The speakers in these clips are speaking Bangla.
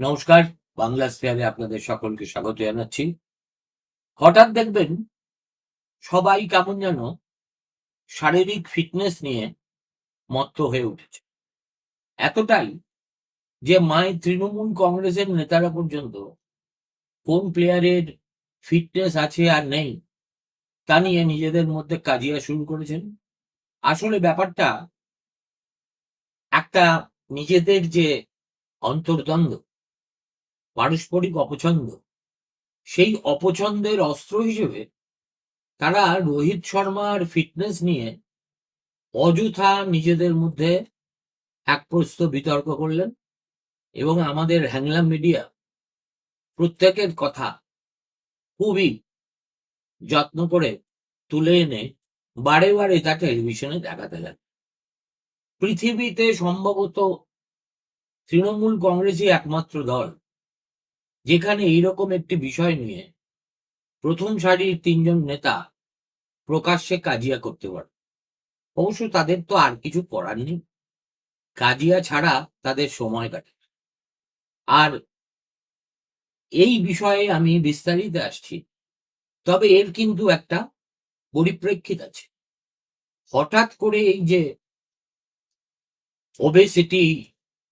নমস্কার, বাংলা স্পেয়ারে আপনাদের সকলকে স্বাগত জানাচ্ছি। হঠাৎ দেখবেন সবাই কেমন যেন শারীরিক ফিটনেস নিয়ে মত্ত হয়ে উঠেছে। এতটাই যে মাই তৃণমূল কংগ্রেসের নেতারা পর্যন্ত কোন প্লেয়ারের ফিটনেস আছে আর নেই, তা নিয়ে নিজেদের মধ্যে কাজিয়া শুরু করেছেন। আসলে ব্যাপারটা একটা নিজেদের যে অন্তর্দ্বন্দ্ব, পারস্পরিক অপছন্দ, সেই অপছন্দের অস্ত্র হিসেবে তারা রোহিত শর্মার ফিটনেস নিয়ে অযথা নিজেদের মধ্যে এক প্রস্ত বিতর্ক করলেন। এবং আমাদের হ্যাংলাম মিডিয়া প্রত্যেকের কথা খুবই যত্ন করে তুলে এনে বারে বারে তা টেলিভিশনে দেখাতে লাগে পৃথিবীতে সম্ভবত তৃণমূল কংগ্রেসই একমাত্র দল যেখানে এইরকম একটি বিষয় নিয়ে প্রথম সারির তিনজন নেতা প্রকাশ্যে কাজিয়া করতে পারে। অবশ্য তাদের তো আর কিছু করার নেই। কাজিয়া ছাড়া তাদের সময় কাটে আর এই বিষয়ে আমি বিস্তারিত আসছি। তবে এর কিন্তু একটা পরিপ্রেক্ষিত আছে। হঠাৎ করে এই যে ওবেসিটি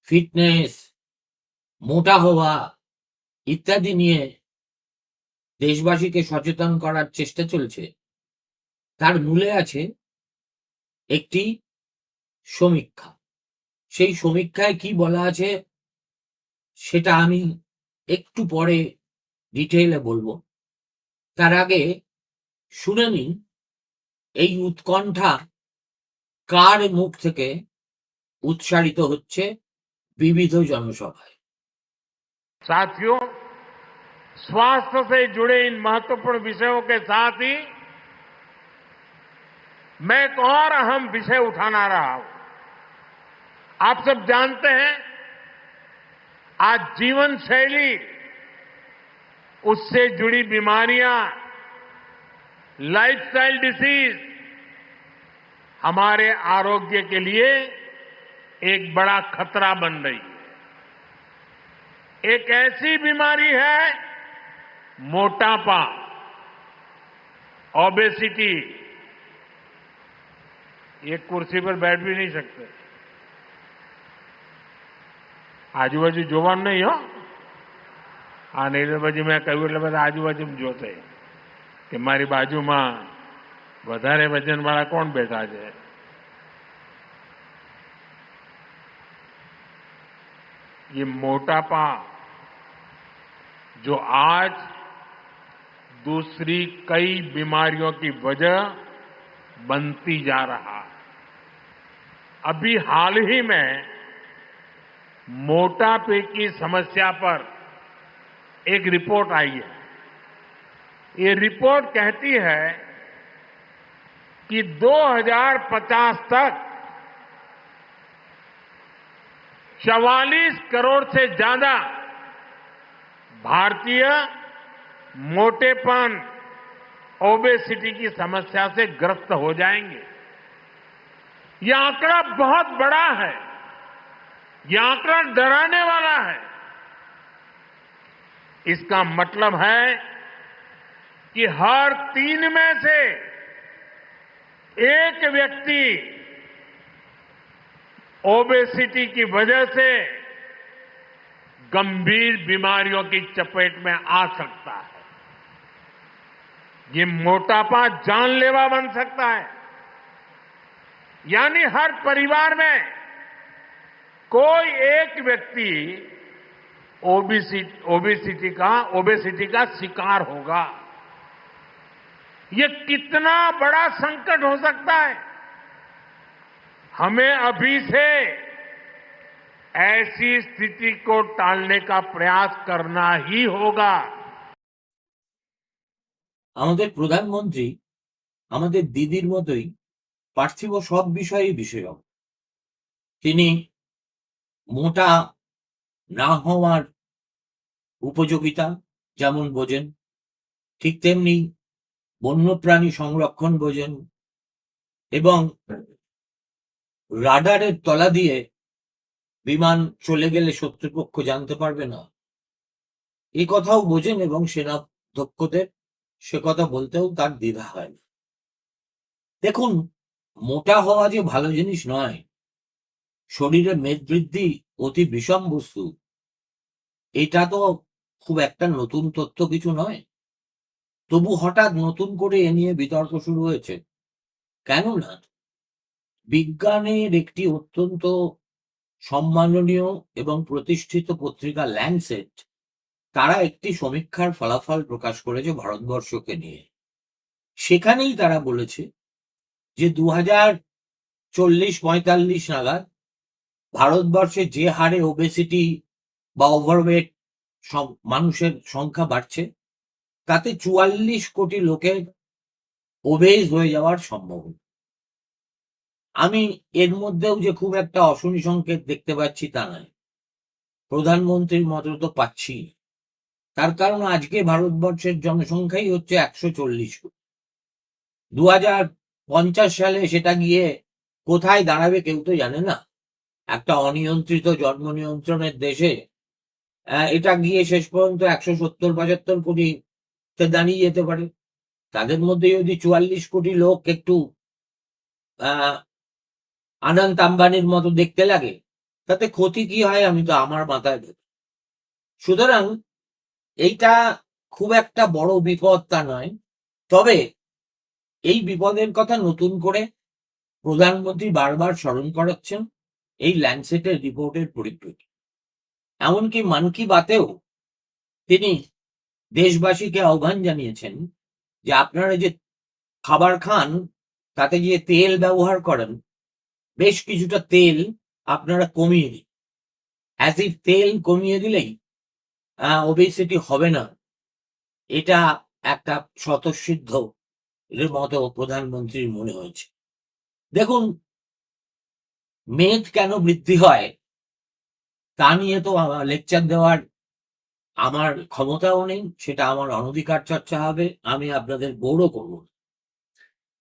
ফিটনেস মোটা হওয়া ইত্যাদি নিয়ে দেশবাসীকে সচেতন করার চেষ্টা চলছে, তার মূলে আছে একটি সমীক্ষা। সেই সমীক্ষায় কি বলা আছে? সেটা আমি একটু পরে ডিটেইলে বলবো তার আগে শুনে নিন এই উৎকণ্ঠা কার মুখ থেকে উৎসারিত হচ্ছে বিবিধ জনসভায় साथियों स्वास्थ्य से जुड़े इन महत्वपूर्ण विषयों के साथ ही मैं एक और अहम विषय उठाना रहा हूं आप सब जानते हैं आज जीवन शैली, उससे जुड़ी बीमारियाँ लाइफस्टाइल डिसीज हमारे आरोग्य के लिए एक बड़ा खतरा बन रही है। एक ऐसी बीमारी है, मोटापा ओबेसिटी ये कुर्सी पर बैठ भी नहीं सकते। આજુબાજુ જોવાનું નહીં હો આ નહીં તો પછી મેં કહ્યું એટલે બધા આજુબાજુ જોશે કે મારી બાજુમાં વધારે વજનવાળા કોણ બેઠા છે ये मोटापा जो आज दूसरी कई बीमारियों की वजह बनती जा रहा है अभी हाल ही में मोटापे की समस्या पर एक रिपोर्ट आई है। ये रिपोर्ट कहती है कि 2050 तक 44 करोड़ से ज़्यादा भारतीय मोटेपन ओबेसिटी की समस्या से ग्रस्त हो जाएँगे। यह आंकड़ा बहुत बड़ा है। यह आंकड़ा डराने वाला है। इसका मतलब है कि हर तीन में से एक व्यक्ति ओबेसिटी की वजह से गंभीर बीमारियों की चपेट में आ सकता है। ये मोटापा जानलेवा बन सकता है। यानी हर परिवार में कोई एक व्यक्ति ओबेसिटी ओबेसिटी का ओबेसिटी का शिकार होगा ये कितना बड़ा संकट हो सकता है हमें अभी से ऐसी स्थिति को टालने का प्रयास करना ही होगा আমাদের প্রধানমন্ত্রী আমাদের দিদির মতোই পার্থিব সব বিষয়েই বিষয়ক তিনি মোটা না হওয়ার উপযোগিতা যেমন বোঝেন, ঠিক তেমনি বন্যপ্রাণী সংরক্ষণ বোঝেন এবং রাডারের তলা দিয়ে বিমান চলে গেলে শত্রুপক্ষ জানতে পারবে না। এই কথাও বোঝেন এবং সেনা দক্ষদের সে কথা বলতেও তার দ্বিধা হয় না। দেখুন, মোটা হওয়া যে ভালো জিনিস নয় শরীরে মেদ বৃদ্ধি অতি বিষম বস্তু। এটা তো খুব একটা নতুন তথ্য কিছু নয়। তবু হঠাৎ নতুন করে এ নিয়ে বিতর্ক শুরু হয়েছে। কেননা বিজ্ঞানের একটি অত্যন্ত সম্মাননীয় এবং প্রতিষ্ঠিত পত্রিকা ল্যান্ডসেট তারা একটি সমীক্ষার ফলাফল প্রকাশ করেছে ভারতবর্ষকে নিয়ে। সেখানেই তারা বলেছে যে দু হাজার চল্লিশ পঁয়তাল্লিশ নাগাদ ভারতবর্ষে যে হারে ওবেসিটি বা ওভারওয়েট মানুষের সংখ্যা বাড়ছে, তাতে চুয়াল্লিশ কোটি লোকের ওবেজ হয়ে যাওয়ার সম্ভাবনা। আমি এর মধ্যেও যে খুব একটা অশনি সংকেত দেখতে পাচ্ছি তা নয়। প্রধানমন্ত্রীর মতো তো পাচ্ছি তার কারণ আজকে ভারতবর্ষের জনসংখ্যাই হচ্ছে একশো চল্লিশ কোটি। দু হাজার পঞ্চাশ সালে সেটা গিয়ে কোথায় দাঁড়াবে কেউ তো জানে না। একটা অনিয়ন্ত্রিত জন্ম নিয়ন্ত্রণের দেশে এটা গিয়ে শেষ পর্যন্ত একশো সত্তর, পঁচাত্তর কোটিতে দাঁড়িয়ে যেতে পারে। তাদের মধ্যে যদি চুয়াল্লিশ কোটি লোক একটু, আহ, আনন্দ আম্বানির মতো দেখতে লাগে, তাতে ক্ষতি কি হয় আমি তো আমার মাথায় দেখি। সুতরাং এইটা খুব একটা বড় বিপদ তা নয়। তবে এই বিপদের কথা নতুন করে প্রধানমন্ত্রী বারবার স্মরণ করাচ্ছেন। এই ল্যান্ডসেটের রিপোর্টের পরিপ্রেক্ষিতে। এমনকি মন কি বাতেও তিনি দেশবাসীকে আহ্বান জানিয়েছেন যে আপনারা যে খাবার খান, তাতে যে তেল ব্যবহার করেন, বেশ কিছুটা তেল আপনারা কমিয়ে দিন। অ্যাজ ইফ তেল কমিয়ে দিলেই ওবেসিটি হবে না। এটা একটা স্বতঃসিদ্ধ মতো প্রধানমন্ত্রীর মনে হয়েছে। দেখুন মেদ কেন বৃদ্ধি হয়, তা নিয়ে তো লেকচার দেওয়ার আমার ক্ষমতাও নেই, সেটা আমার অনধিকার চর্চা হবে, আমি আপনাদের গৌরব করব।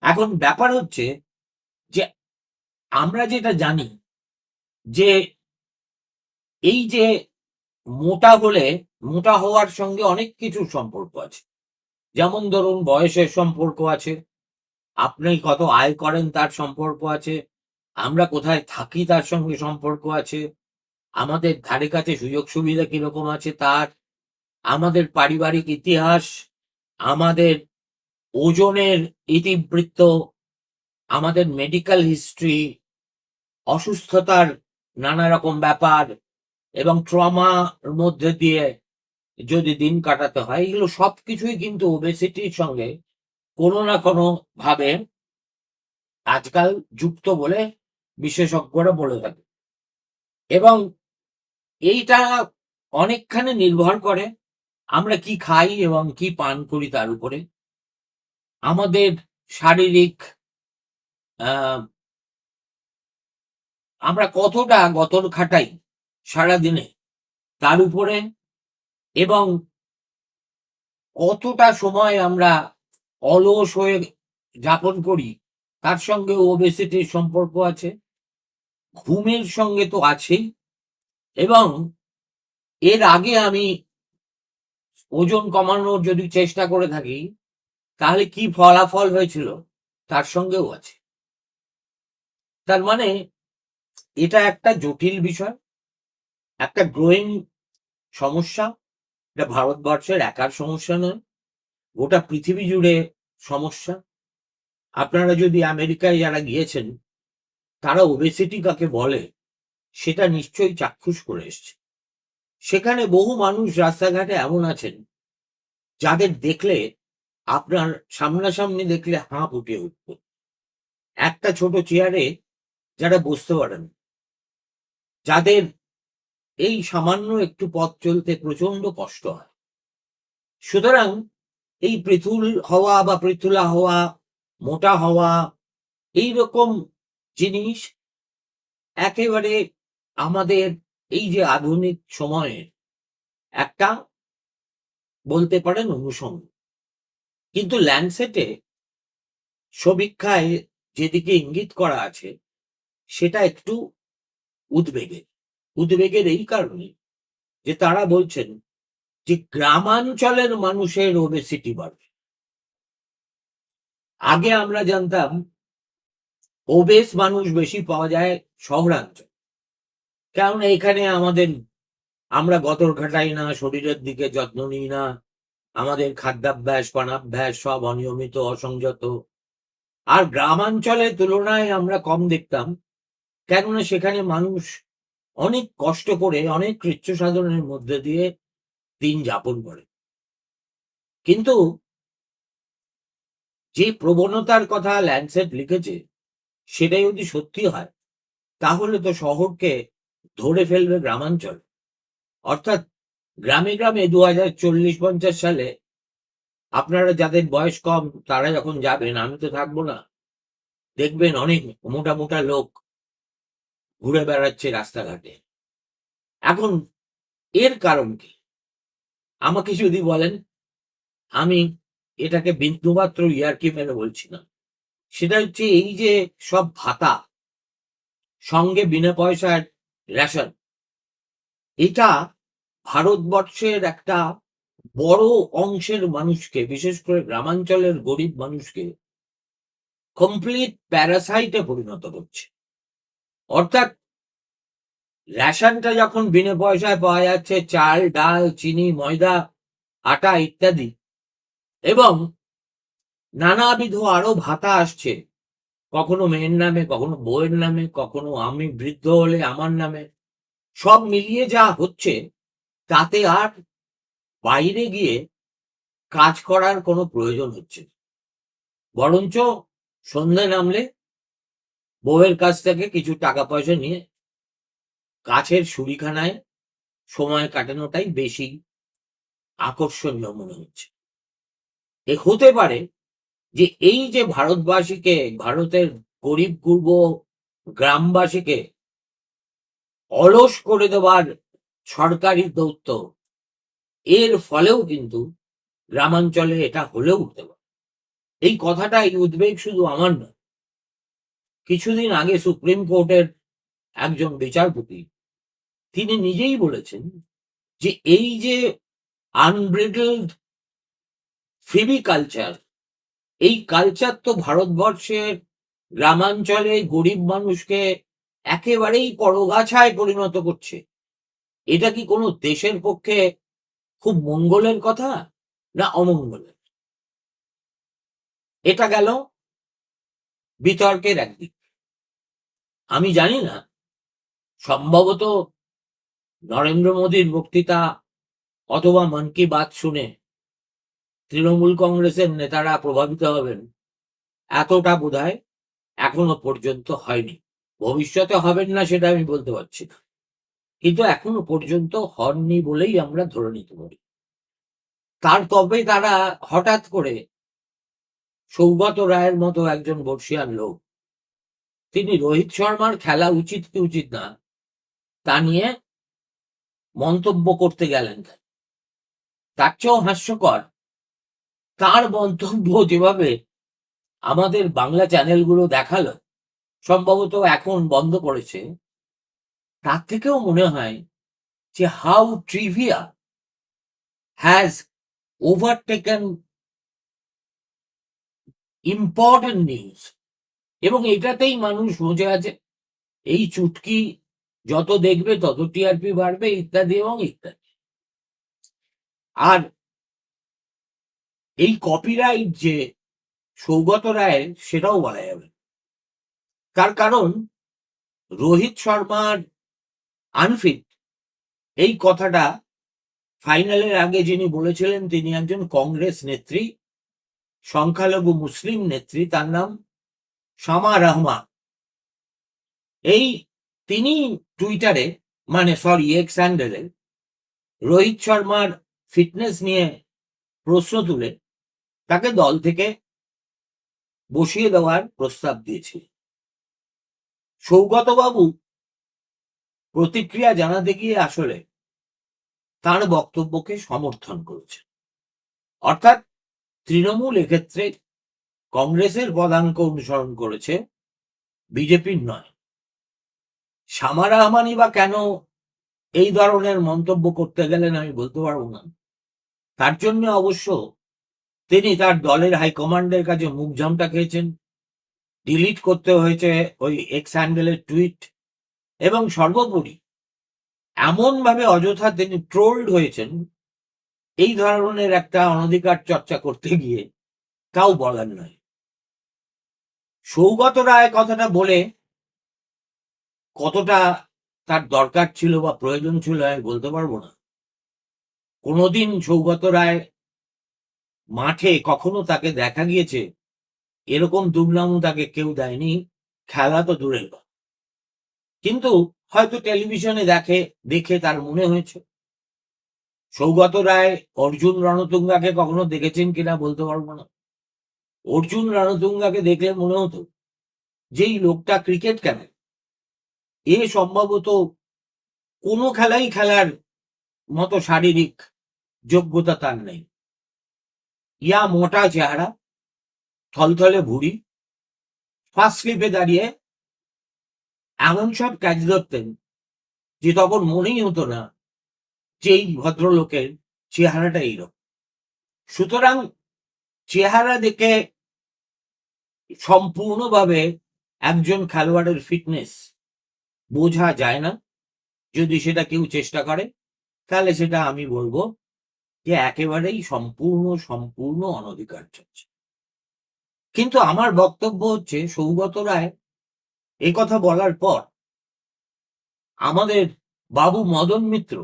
এখন ব্যাপার হচ্ছে যে, আমরা যেটা জানি যে, এই যে মোটা হলে, মোটা হওয়ার সঙ্গে অনেক কিছুর সম্পর্ক আছে। যেমন ধরুন বয়সের সম্পর্ক আছে, আপনি কত আয় করেন তার সম্পর্ক আছে আমরা কোথায় থাকি তার সঙ্গে সম্পর্ক আছে? আমাদের ধারে কাছে সুযোগ সুবিধা কীরকম আছে তার? আমাদের পারিবারিক ইতিহাস? আমাদের ওজনের ইতিবৃত্ত? আমাদের মেডিকেল হিস্ট্রি? অসুস্থতার নানা রকম ব্যাপার? এবং ট্রমার মধ্যে দিয়ে যদি দিন কাটাতে হয়, এগুলো সব কিছুই কিন্তু ওবেসিটির সঙ্গে কোনো না কোনো ভাবে আজকাল যুক্ত বলে বিশেষজ্ঞরা বলে থাকে। এবং এইটা অনেকখানি নির্ভর করে আমরা কি খাই এবং কি পান করি তার উপরে। আমাদের শারীরিক আমরা কতটা গতর খাটাই সারা দিনে তার উপরে এবং কতটা সময় আমরা অলস হয়ে যাপন করি তার সঙ্গে ওবেসিটির সম্পর্ক আছে। ঘুমের সঙ্গে তো আছেই। এবং এর আগে আমি ওজন কমানোর যদি চেষ্টা করে থাকি, তাহলে কি ফলাফল হয়েছিল তার সঙ্গেও আছে। তার মানে এটা একটা জটিল বিষয়, একটা গ্রোয়িং সমস্যা। এটা ভারতবর্ষের একার সমস্যা নয়, গোটা পৃথিবী জুড়ে সমস্যা। আপনারা যদি আমেরিকায় যারা গিয়েছেন তারা ওবেসিটি কাকে বলে, সেটা নিশ্চয়ই চাক্ষুষ করে এসছে। সেখানে বহু মানুষ রাস্তাঘাটে এমন আছেন, যাদের দেখলে আপনার সামনাসামনি দেখলে হাঁ ফুটে উঠবে। একটা ছোট চেয়ারে যারা বসতে পারেন, যাদের এই সামান্য একটু পথ চলতে প্রচণ্ড কষ্ট হয়। সুতরাং এই পৃথুল হওয়া বা পৃথুলা হওয়া, মোটা হওয়া এই রকম জিনিস একেবারে আমাদের এই যে আধুনিক সময়ে একটা বলতে পারেন অনুষঙ্গ কিন্তু ল্যান্ডসেটে সমীক্ষায় যেদিকে ইঙ্গিত করা আছে, সেটা একটু উদ্বেগের। উদ্বেগের এই কারণে যে তারা বলছেন যে গ্রামাঞ্চলের মানুষের ওবেসিটি বাড়বে। আগে আমরা জানতাম ওবেস মানুষ বেশি পাওয়া যায় শহরাঞ্চল। কারণ এখানে আমাদের, আমরা গতর ঘাটাই না, শরীরের দিকে যত্ন নিই না, আমাদের খাদ্যাভ্যাস, পানাভ্যাস সব অনিয়মিত, অসংযত। আর গ্রামাঞ্চলের তুলনায় আমরা কম দেখতাম, কেননা সেখানে মানুষ অনেক কষ্ট করে, অনেক কৃচ্ছ সাধনের মধ্যে দিয়ে দিন যাপন করে। কিন্তু যে প্রবণতার কথা ল্যান্ডসেট লিখেছে সেটাই যদি সত্যি হয়, তাহলে তো শহরকে ধরে ফেলবে গ্রামাঞ্চল। অর্থাৎ গ্রামে গ্রামে দু হাজার চল্লিশ পঞ্চাশ সালে আপনারা যাদের বয়স কম, তারা যখন যাবেন, আমি তো থাকব না। দেখবেন অনেক মোটা মোটা লোক ঘুরে বেড়াচ্ছে রাস্তাঘাটে। এখন এর কারণ কি? আমাকে যদি বলেন, আমি এটাকে বিন্দুমাত্র ইয়ারকি মেরে বলছি না। সেটা হচ্ছে এই যে সব ভাতা, সঙ্গে বিনা পয়সার রেশন, এটা ভারতবর্ষের একটা বড় অংশের মানুষকে, বিশেষ করে গ্রামাঞ্চলের গরিব মানুষকে কমপ্লিট প্যারাসাইটে পরিণত করছে। অর্থাৎ রেশনটা যখন বিনা পয়সায় পাওয়া যাচ্ছে, চাল, ডাল, চিনি, ময়দা, আটা ইত্যাদি, এবং নানাবিধ আরও ভাতা আসছে। কখনো মেয়ের নামে, কখনো বউয়ের নামে, কখনো আমি বৃদ্ধ হলে আমার নামে। সব মিলিয়ে যা হচ্ছে, তাতে আর বাইরে গিয়ে কাজ করার কোনো প্রয়োজন হচ্ছে বরঞ্চ সন্ধে নামলে বউয়ের কাছ থেকে কিছু টাকা পয়সা নিয়ে কাছের সুরিখানায় সময় কাটানোটাই বেশি আকর্ষণীয় মনে হচ্ছে। এ হতে পারে যে এই যে ভারতবাসীকে, ভারতের গরিব, পূর্ব গ্রামবাসীকে অলস করে দেওয়ার সরকারি দৌত্য, এর ফলেও কিন্তু গ্রামাঞ্চলে এটা হলেও উঠতে পারে। এই কথাটা এই উদ্বেগ শুধু আমার নয়। কিছুদিন আগে সুপ্রিম কোর্টের একজন বিচারপতি, তিনি নিজেই বলেছেন যে এই যে আনব্রিডলড ফিবি কালচার এই কালচার তো ভারতবর্ষের গ্রামাঞ্চলে গরিব মানুষকে একেবারেই পরগাছায় পরিণত করছে। এটা কি কোনো দেশের পক্ষে খুব মঙ্গলের কথা না অমঙ্গলের? এটা গেল বিতর্কের একদিক। আমি জানি না, সম্ভবত নরেন্দ্র মোদীর বক্তৃতা অথবা মন কি বাত শুনে তৃণমূল কংগ্রেসের নেতারা প্রভাবিত হবেন, এতটা বোধহয় এখনও পর্যন্ত হয়নি। ভবিষ্যতে হবেন না সেটা আমি বলতে পারছি না। কিন্তু এখনও পর্যন্ত হননি বলেই আমরা ধরে নিতে পারি। তার তবে তারা হঠাৎ করে সৌগত রায়ের মতো একজন বর্ষিয়ান লোক, তিনি রোহিত শর্মার খেলা উচিত কি উচিত না, তা নিয়ে মন্তব্য করতে গেলেন। তার চেয়েও হাস্যকর তার মন্তব্য যেভাবে আমাদের বাংলা চ্যানেলগুলো দেখাল, সম্ভবত এখন বন্ধ করেছে তার থেকেও মনে হয় যে how trivia has overtaken important news এবং এটাতেই মানুষ বুঝে আছে, এই চুটকি যত দেখবে তত টিআরপি বাড়বে ইত্যাদি এবং ইত্যাদি। আর এই কপিরাইট যে সৌগত রায়ের, সেটাও বলা যাবে। তার কারণ, রোহিত শর্মার আনফিট এই কথাটা ফাইনালের আগে যিনি বলেছিলেন, তিনি একজন কংগ্রেস নেত্রী, সংখ্যালঘু মুসলিম নেত্রী, তার নাম শামা রহমান। এই তিনি টুইটারে মানে সরি এক্স হ্যান্ডেলে রোহিত শর্মার ফিটনেস নিয়ে প্রশ্ন তুলে তাকে দল থেকে বসিয়ে দেওয়ার প্রস্তাব দিয়েছিল সৌগতবাবু প্রতিক্রিয়া জানাতে গিয়ে আসলে তার বক্তব্যকে সমর্থন করেছে অর্থাৎ তৃণমূল এক্ষেত্রে কংগ্রেসের পদাঙ্ক অনুসরণ করেছে বিজেপির নয়। শামা রহমানি বা কেন এই ধরনের মন্তব্য করতে গেলেন আমি বলতে পারব না। তার জন্য অবশ্য তিনি তার দলের হাইকমান্ডের কাছে মুখ জামটা খেয়েছেন। ডিলিট করতে হয়েছে ওই এক্স হ্যান্ডেলের টুইট এবং সর্বোপরি এমন ভাবে অযথা তিনি ট্রোলড হয়েছেন, এই ধরনের একটা অনধিকার চর্চা করতে গিয়ে কাউ বলার নয়। সৌগত রায় কথাটা বলে কতটা তার দরকার ছিল বা প্রয়োজন ছিল আমি বলতে পারব না। কোনোদিন সৌগত রায় মাঠে কখনো তাকে দেখা গিয়েছে? এরকম দুর্নামও তাকে কেউ দেয়নি। খেলা তো দূরের কিন্তু হয়তো টেলিভিশনে দেখে দেখে তার মনে হয়েছে। সৌগত রায় অর্জুন রণতুঙ্গাকে কখনো দেখেছেন কিনা বলতে পারব না। অর্জুন রণতুঙ্গাকে দেখলে মনে হতো যে এই লোকটা ক্রিকেট কেন এ সম্ভবত কোনো খেলাই খেলার মতো শারীরিক যোগ্যতা তার নেই। ইয়া মোটা চেহারা, থলথলে ভুড়ি ফার্স্ট স্লিপে দাঁড়িয়ে এমন সব ক্যাচ ধরতেন যে তখন মনেই হতো না যে এই ভদ্রলোকের চেহারাটা এইরকম। সুতরাং চেহারা দেখে সম্পূর্ণভাবে একজন খেলোয়াড়ের ফিটনেস বোঝা যায় না। যদি সেটা কেউ চেষ্টা করে, তাহলে সেটা আমি বলব যে একেবারেই সম্পূর্ণ সম্পূর্ণ অনধিকার চলছে কিন্তু আমার বক্তব্য হচ্ছে, সৌগত রায় এই কথা বলার পর আমাদের বাবু মদন মিত্র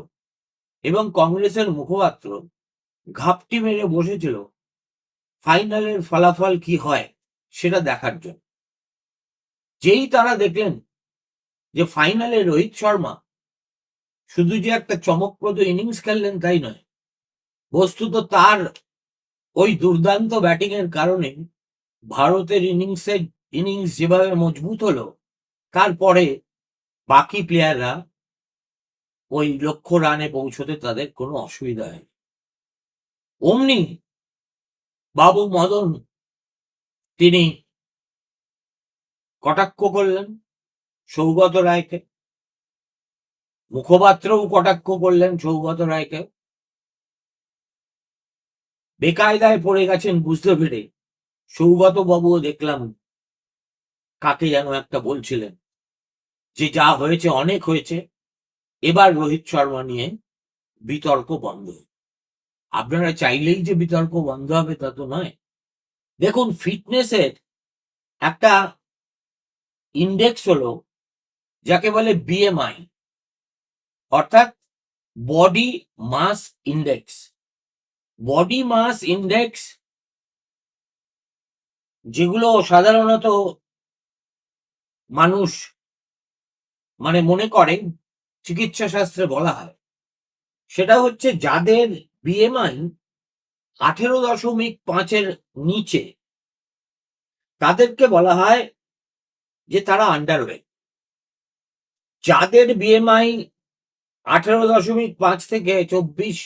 এবং কংগ্রেসের মুখপাত্র ঘাপটি মেরে বসেছিল, ফাইনালের ফলাফল কি হয় সেটা দেখার জন্য। যেই তারা দেখলেন যে ফাইনালে রোহিত শর্মা শুধু যে একটা চমকপ্রদ ইনিংস খেললেন তাই নয় বস্তুত তার ওই দুর্দান্ত ব্যাটিং এর কারণে ভারতের ইনিংসের ইনিংস যেভাবে মজবুত হলো, তারপরে বাকি প্লেয়াররা ওই লক্ষ্য রানে পৌঁছতে তাদের কোনো অসুবিধা হয়নি। অমনি বাবু মদন তিনি কটাক্ষ করলেন সৌগত রায়কে, মুখপাত্রও কটাক্ষ করলেন সৌগত রায়কে। বেকায়দায় পড়ে গেছেন বুঝতে পেরে। সৌগত বাবুও দেখলাম কাকে যেন একটা বলছিলেন যে, যা হয়েছে, অনেক হয়েছে। এবার রোহিত শর্মা নিয়ে বিতর্ক বন্ধ। আপনারা চাইলেই যে বিতর্ক বন্ধ হবে তা তো নয়। দেখুন, ফিটনেসের একটা ইন্ডেক্স হলো যাকে বলে বিএমআই অর্থাৎ body mass index body mass index যেগুলো সাধারণত মানুষ মানে মনে করেন চিকিৎসা শাস্ত্রে বলা হয়, সেটা হচ্ছে যাদের বিএমআই আঠেরো দশমিক পাঁচের নিচে, তাদেরকে বলা হয় যে তারা আন্ডারওয়েট যাদের বিএমআই আঠেরো দশমিক পাঁচ থেকে চব্বিশ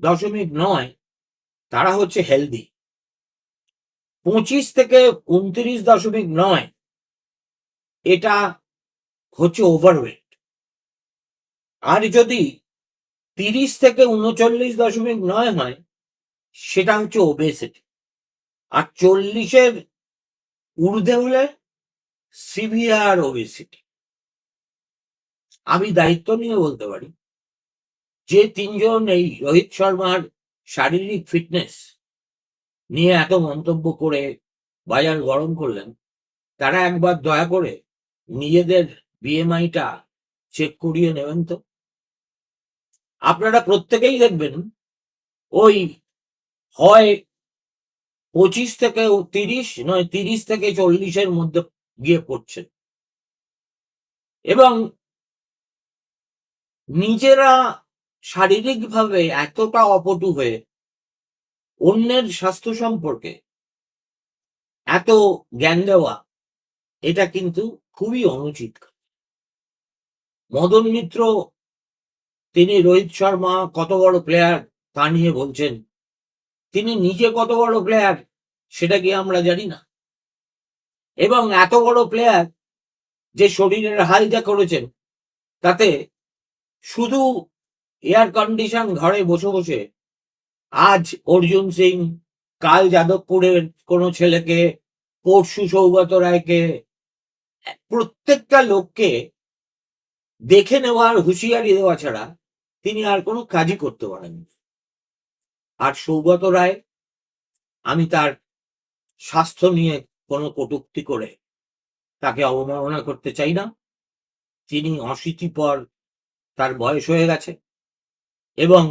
দশমিক নয় তারা হচ্ছে হেলদি পঁচিশ থেকে উনত্রিশ দশমিক নয়, এটা হচ্ছে ওভারওয়েট আর যদি তিরিশ থেকে উনচল্লিশ দশমিক নয় হয়, সেটা হচ্ছে ওবেসিটি আর চল্লিশের ঊর্ধ্বে হলে সিভিয়ার ওবেসিটি আমি দায়িত্ব নিয়ে বলতে পারি, যে তিনজন এই রোহিত শর্মার শারীরিক ফিটনেস নিয়ে এত মন্তব্য করে বাজার গরম করলেন, তারা একবার দয়া করে নিজেদের বিএমআইটা চেক করিয়ে নেবেন তো? আপনারা প্রত্যেকেই দেখবেন ওই হয় পঁচিশ থেকে তিরিশ, নয় তিরিশ থেকে চল্লিশের মধ্যে গিয়ে পড়ছে। এবং নিজেরা শারীরিকভাবে এতটা অপটু হয়ে অন্যের স্বাস্থ্য সম্পর্কে এত জ্ঞান দেওয়া, এটা কিন্তু খুবই অনুচিত। মদন মিত্র, তিনি রোহিত শর্মা কত বড় প্লেয়ার তা নিয়ে বলছেন। তিনি নিজে কত বড় প্লেয়ার সেটা কি আমরা জানি না। এবং এত বড় প্লেয়ার যে শরীরের হাল যা করেছেন, তাতে শুধু এয়ার কন্ডিশন ঘরে বসে বসে। আজ অর্জুন সিং, কাল যাদবপুরের কোনো ছেলেকে, পরশু সৌগত রায়কে, প্রত্যেকটা লোককে দেখে নেওয়ার হুঁশিয়ারি দেওয়া ছাড়া তিনি আর কোনো কাজই করতে পারেন আর সৌগত রায়, আমি তার স্বাস্থ্য নিয়ে কোনো কটূক্তি করে তাকে অবমাননা করতে চাই না। তিনি অশীতি পর তার বয়স হয়ে গেছে। এবং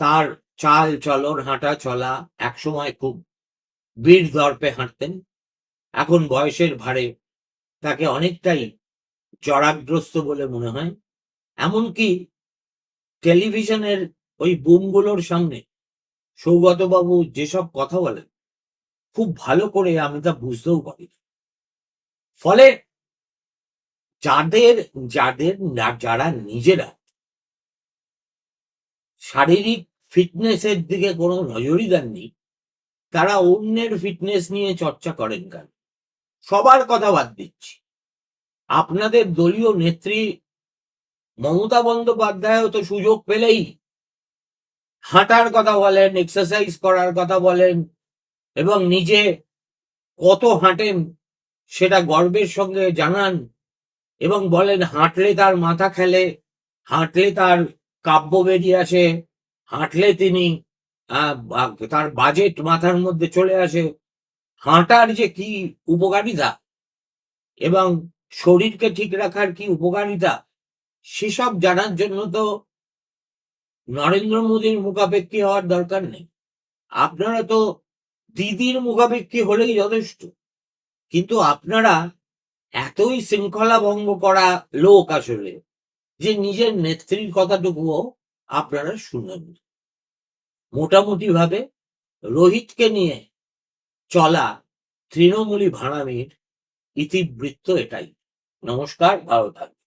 তার চাল চলন, হাঁটা চলা একসময় খুব বীর দর্পে হাঁটতেন। এখন বয়সের ভারে তাকে অনেকটাই জরাগ্রস্ত বলে মনে হয়। এমনকি টেলিভিশনের ওই বুমগুলোর সামনে সৌগতবাবু যেসব কথা বলেন, খুব ভালো করে আমি তা বুঝতেও পারি। ফলে যাদের যাদের, যারা নিজেরা শারীরিক ফিটনেসের দিকে কোনো নজরই দেননি। তারা অন্যের ফিটনেস নিয়ে চর্চা করেন কেন? সবার কথা বাদ দিচ্ছি। আপনাদের দলীয় নেত্রী মমতা বন্দ্যোপাধ্যায়ও তো সুযোগ পেলেই হাঁটার কথা বলেন এক্সারসাইজ করার কথা বলেন এবং নিজে কত হাঁটেন সেটা গর্বের সঙ্গে জানান এবং বলেন, হাঁটলে তার মাথা খেলে, হাঁটলে তার কাব্য বেরিয়ে আসে, হাঁটলে তিনি তার বাজেট মাথার মধ্যে চলে আসে। হাঁটার যে কি উপকারিতা এবং শরীরকে ঠিক রাখার কি উপকারিতা, সেসব জানার জন্য তো নরেন্দ্র মোদীর মুখাপেক্ষী হওয়ার দরকার নেই। আপনারা তো দিদির মুখাপেক্ষী হলেই যথেষ্ট, কিন্তু আপনারা এতই শৃঙ্খলা ভঙ্গ করা লোক আসলে। যে নিজের নেত্রীর কথাটুকুও আপনারা শুনেন মোটামুটি ভাবে রোহিতকে নিয়ে চলা তৃণমূলী ভাড়ামির ইতিবৃত্ত এটাই। নমস্কার, ভালো থাকবেন।